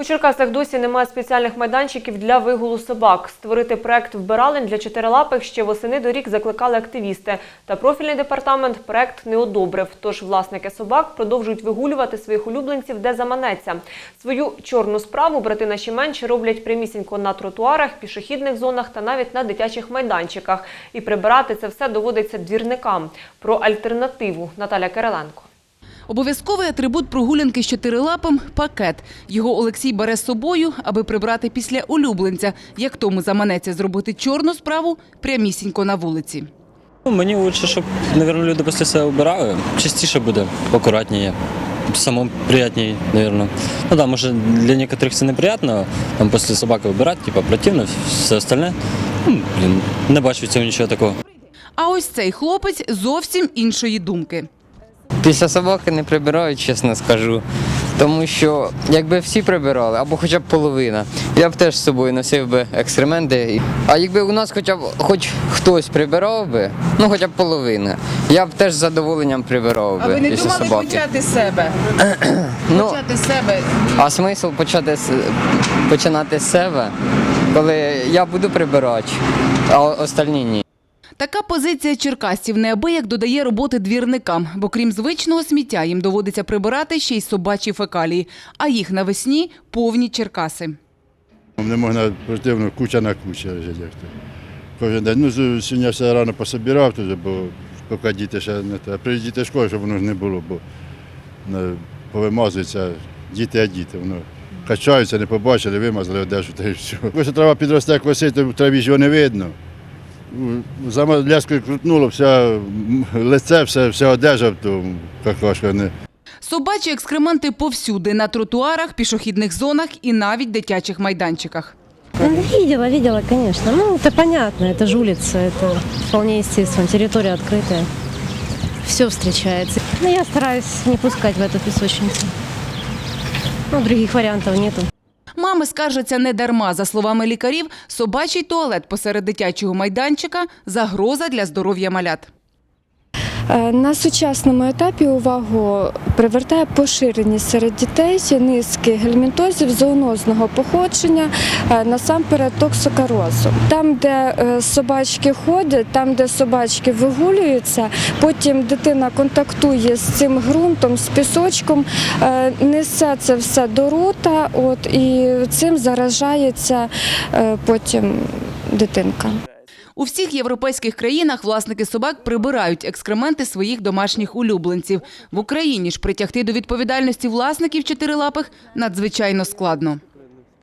У Черкасах досі немає спеціальних майданчиків для вигулу собак. Створити проект вбиралень для чотирилапих ще восени до рік закликали активісти. Та профільний департамент проект не одобрив. Тож власники собак продовжують вигулювати своїх улюбленців, де заманеться. Свою чорну справу брати наші менші роблять прямісінько на тротуарах, пішохідних зонах та навіть на дитячих майданчиках. І прибирати це все доводиться двірникам. Про альтернативу Наталя Кириленко. Обов'язковий атрибут прогулянки з чотирилапим – пакет. Його Олексій бере з собою, аби прибрати після улюбленця. Як тому заманеться зробити чорну справу прямісінько на вулиці. Ну, Мені краще, щоб, мабуть, люди після себе вбирали. Частіше буде, акуратніше. Самому приятнее, наверное. Ну да, може для некоторых це неприятно, там після собаки вибирати, типа противно, все остальне. Ну, не бачу в цьому нічого такого. А ось цей хлопець зовсім іншої думки. Після собаки не прибирають, чесно скажу. Тому що якби всі прибирали, або хоча б половина, я б теж з собою носив би екскременти. А якби у нас хоча б хоч хтось прибирав би, ну хоча б половина, я б теж з задоволенням прибирав би після собаки. почати з себе? Ну, Почати з себе. а смисл почати з, починати з себе, коли я буду прибирати, а остальні ні. Така позиція черкасців неабияк додає роботи двірникам, бо крім звичного сміття їм доводиться прибирати ще й собачі фекалії, а їх навесні повні черкаси. Не можна противно куча на куча лежить. Кожен день. Ну, сьогодні все рано пособирав, тут, бо поки діти ще не те. При школи, щоб воно ж не було, бо ну, повимазуються діти, а діти. Воно качаються, не побачили, вимазали одежу та й все. Якщо трава підросте, косити, в траві ж його не видно. За ляскою крутнуло, вся м, лице, все, вся одежа в тому какашка. Не. Собачі екскременти повсюди – на тротуарах, пішохідних зонах і навіть дитячих майданчиках. Ну, Видела, видела, конечно. Ну, это понятно, это же улица, это вполне естественно, территория открытая. Все встречается. Но я стараюсь не пускать в эту песочницу. Ну, других вариантов нету. Мами скаржаться не дарма. За словами лікарів, собачий туалет посеред дитячого майданчика – загроза для здоров'я малят. Е, На сучасному етапі увагу привертає поширеність серед дітей низки гельмінтозів зоонозного походження, е, насамперед токсокарозу. Там, де е, собачки ходять, там, де собачки вигулюються, потім дитина контактує з цим ґрунтом, з пісочком, несе це все до рота, от, і цим заражається потім дитинка. У всіх європейських країнах власники собак прибирають екскременти своїх домашніх улюбленців. В Україні ж притягти до відповідальності власників чотирилапих надзвичайно складно.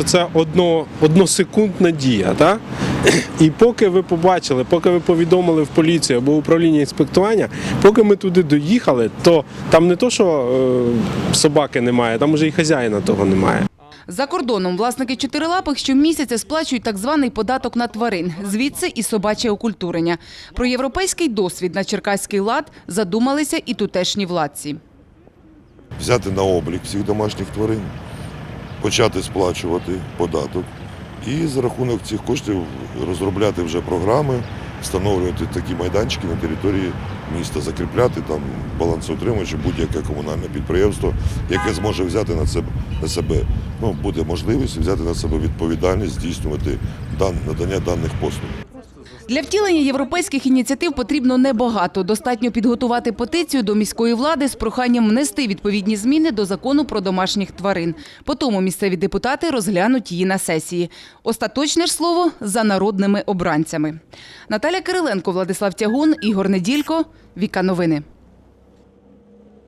Це одно, односекундна дія. Так? І поки ви побачили, поки ви повідомили в поліцію або управління інспектування, поки ми туди доїхали, то там не то, що е, собаки немає, там уже і хазяїна того немає. За кордоном власники чотирилапих щомісяця сплачують так званий податок на тварин, звідси і собаче окультурення. Про європейський досвід на черкаський лад задумалися і тутешні владці. взяти на облік всіх домашніх тварин, почати сплачувати податок і за рахунок цих коштів розробляти вже програми, встановлювати такі майданчики на території міста, закріпляти там балансоутримувачі, будь-яке комунальне підприємство, яке зможе взяти на себе, на себе ну, буде можливість взяти на себе відповідальність, здійснювати дан, надання даних послуг. Для втілення європейських ініціатив потрібно небагато. Достатньо підготувати петицію до міської влади з проханням внести відповідні зміни до закону про домашніх тварин. Потім місцеві депутати розглянуть її на сесії. Остаточне ж слово за народними обранцями. Наталя Кириленко, Владислав Тягун, Ігор Неділько. Віка новини.